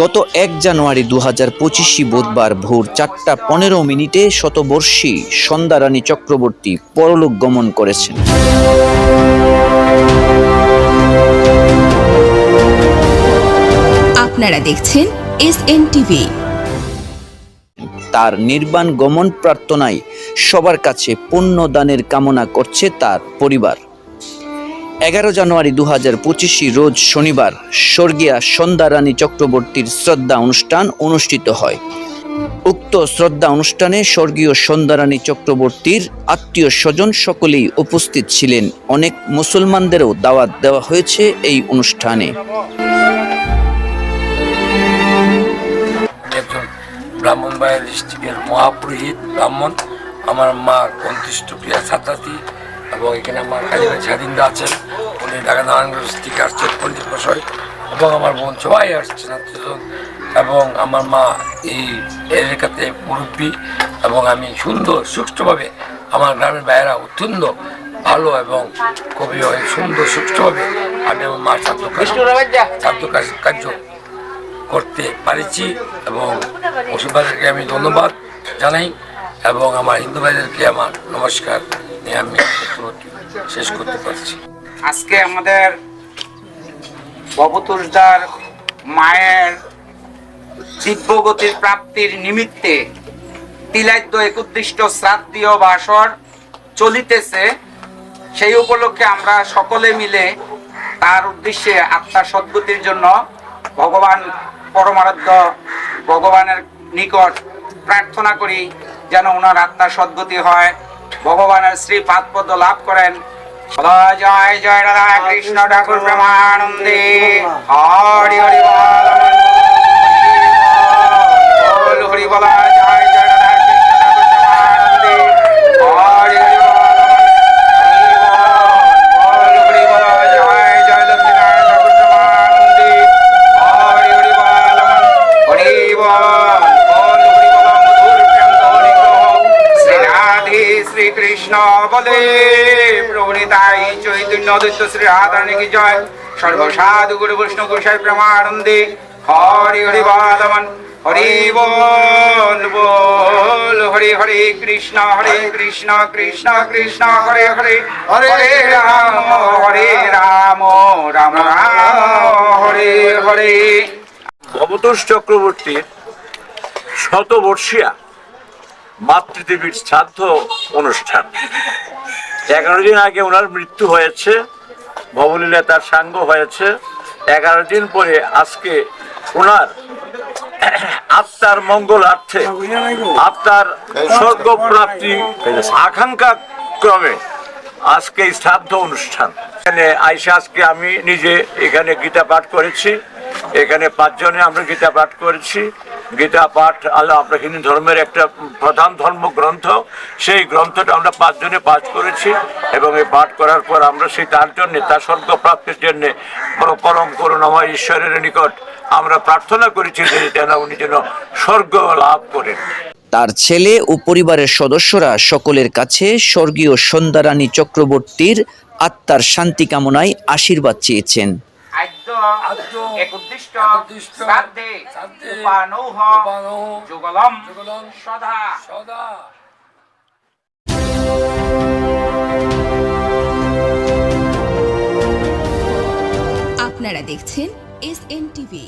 গত এক জানুয়ারি দু হাজার পঁচিশি বুধবার ভোর চারটা পনেরো মিনিটে শতবর্ষী সন্ধ্যারানী চক্রবর্তী পরলোক গমন করেছেন। আপনারা দেখছেন এস এন টিভি। তার নির্বাণ গমন প্রার্থনায় সবার কাছে পুণ্য দানের কামনা করছে তার পরিবার। এগারো জানুয়ারি দু হাজার পঁচিশে রোজ শনিবার, স্বর্গীয়া সন্ধ্যারানী চক্রবর্তীর শ্রদ্ধা অনুষ্ঠান অনুষ্ঠিত হয়। উক্ত শ্রদ্ধা অনুষ্ঠানে স্বর্গীয় সন্ধ্যারানী চক্রবর্তীর আত্মীয় স্বজন সকলেই উপস্থিত ছিলেন। অনেক মুসলমানদেরও দাওয়াত দেওয়া হয়েছে এই অনুষ্ঠানে। ব্রাহ্মণবাড়িয়া ডিস্ট্রিক্টের মহাপুরোহিত ব্রাহ্মণ। আমার মা কন্তিষ্ঠ প্রিয়া এবং এখানে আমার কালীবাড়ি স্বাধীনরা আছেন উনি ঢাকা নারায়ণগঞ্জ থেকে আসছেন পণ্ডিত মশাই এবং আমার বোন সবাই আসছেন আত্মীয়স্বজন এবং আমার মা এই এলাকাতে মুরব্বী এবং আমি সুন্দর সুষ্ঠুভাবে আমার গ্রামের বাইরা অত্যন্ত ভালো এবং কবি খুবই সুন্দর সুষ্ঠুভাবে আমি আমার মার ছাত্র ছাত্র কার্য করতে পারেছি এবং ভাইদেরকে আমি ধন্যবাদ জানাই এবং আমার হিন্দু ভাইদেরকে আমার নমস্কার। নিয়ে আমি বক্তব্যটি শেষ করতে পারছি। আজকে আমাদের ভবতুষদার মায়ের দিব্যগতির প্রাপ্তির নিমিত্তে তিলাদ্য একত্রিষ্ট শ্রাদ্ধীয় বাসর চলিতেছে। সেই উপলক্ষে আমরা সকলে মিলে তার উদ্দেশ্যে আত্মার সদ্গতির জন্য ভগবান পরমারাধ্য ভগবানের নিকট প্রার্থনা করি, যেন ওনার আত্মার সদ্গতি হয়। ভগবানের শ্রী পাদপদ লাভ করেন। জয় জয় রাধা কৃষ্ণ ঠাকুর প্রেমানন্দে। হরি হরি বল। কৃষ্ণ বলে প্রভৃতাই চৈতন্য দৈত্য শ্রী রাধারণী কি জয়? সর্বসাধু গুরু বৈষ্ণব গোসাই প্রেমানন্দে হরি হরি বাদমন হরি বল বল, হরে হরে কৃষ্ণ হরে কৃষ্ণ কৃষ্ণ কৃষ্ণ, হরে হরে হরে রাম হরে রাম রাম রাম, হরে হরে। ভবতোষ চক্রবর্তীর শতবর্ষিয়া মাতৃদেবীর শ্রাদ্ধ অনুষ্ঠান। এগারো দিন আগে ওনার মৃত্যু হয়েছে, ভবলীলা তার সাঙ্গ হয়েছে। এগারো দিন পরে আজকে ওনার আত্মার মঙ্গলার্থে আত্মার স্বর্গ আকাঙ্ক্ষা ক্রমে আজকে শ্রাদ্ধ অনুষ্ঠান। এখানে আইসা আজকে আমি নিজে এখানে গীতা পাঠ করেছি। এখানে পাঁচজনে আমরা গীতা পাঠ করেছি। গীতা, পাঠ, আল্লাহ আমরা হিন্দু ধর্মের একটা প্রধান ধর্মগ্রন্থ। সেই গ্রন্থটা আমরা পাঁচজনে পাঠ করেছি এবং এই পাঠ করার পর আমরা সেই তার জন্য, তার স্বর্গ প্রাপ্তির জন্য পরম করুণাময় ঈশ্বরের নিকট আমরা প্রার্থনা করেছি যে যেন উনি যেন স্বর্গ লাভ করেন। তার ছেলে ও পরিবারের সদস্যরা সকলের কাছে স্বর্গীয় সন্ধ্যারানী চক্রবর্তীর আত্মার শান্তি কামনায় আশীর্বাদ চেয়েছেন। একোদ্দিষ্ট একোদ্দিষ্ট শ্রাদ্ধে শ্রাদ্ধে উপানৌহ উপানৌহ যুগলম যুগলম সদা। সদা। আপনারা দেখছেন এস এন টিভি